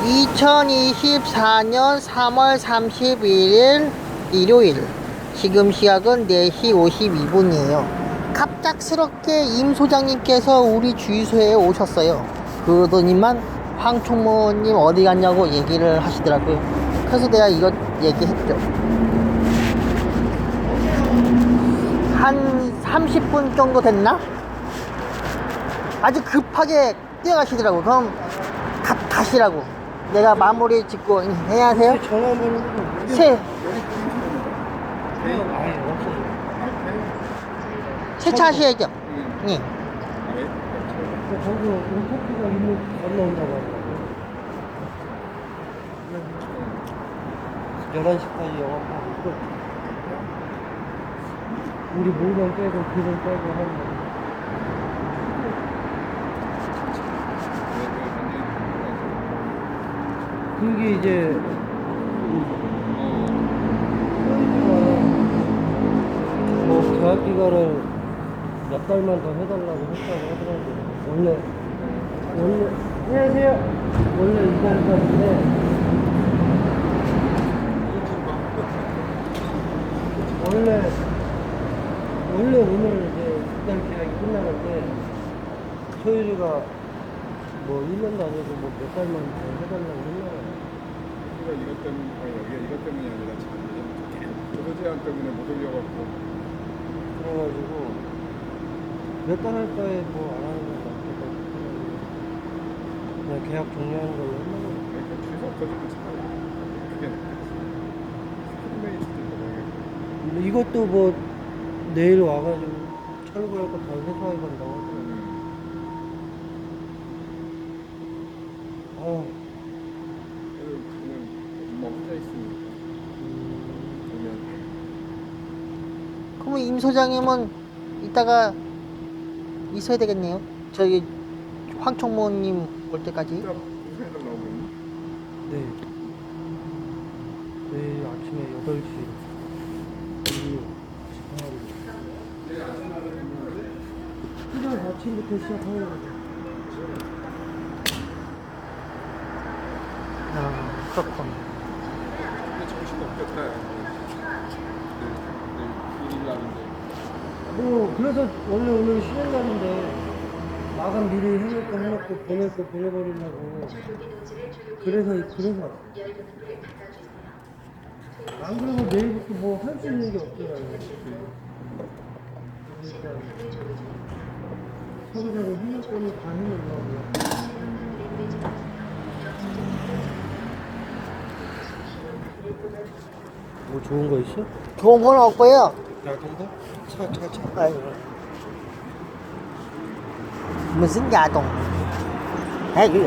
2024년 3월 31일 일요일. 지금 시각은 4시 52분이에요. 갑작스럽게 임 소장님께서 우리 주유소에 오셨어요. 그러더니만 황총무님 어디 갔냐고 얘기를 하시더라고요. 그래서 내가 이거 얘기했죠. 한 30분 정도 됐나? 아주 급하게 뛰어가시더라고. 그럼 가, 가시라고 내가 마무리 짓고 안녕하세요 전화번호는 세 아예 없어요. 세차하셔야죠 예. 거기 오토피가 있는 건너온다고 하더라고요. 11시까지 영업하고 끝. 우리 물건 빼고 기름 빼고 하는 거. 그게 이제 뭐 계약 기간을 몇 달만 더 해달라고 했다고 하더라고요. 원래 원래 안녕하세요. 원래 이달까지인데 원래 원래 오늘 이제 이달 계약이 끝나는데 소율이가 뭐 1년도 아니고 뭐 몇 달만 더 해달라고 했나봐 요. 우리가 이것 때문에 아니 여기가 이것 때문이 아니라 참 도로 제한 때문에 못 올려갖고 그래가지고 몇달할 바에 뭐 안 하는 건 싶어가지고 그냥 계약 종료하는 걸로 했나 봐요. 그러니까 주소 없어지고 차라리 그게 있고 근데 이것도 뭐 내일 와가지고 철거할 거다 회사에 간다고 하더라고요. 아, 그래도 그냥 혼자 있으니까 그러면 그러면 임 소장님은 이따가 있어야 되겠네요 저기 황총무님 올 때까지 네. 내일 아침에 8시. 그냥 아침부터 시작하는 거죠. 아 그렇군 뭐, 그래서 원래 오늘 쉬는 날인데, 마감 미리 해놓고 해놓고 거 보내버리려고. 그래서, 그래서. 안 그러면 내일부터 뭐 할 수 있는 게 없더라고요. 그러니까, 서류장에 해놓고는 다 해놓으려고. 뭐 좋은 거 있어? 좋은 건 없고요 야, 근데? 차, 차, 차. 아이고. 무슨 야동 아이고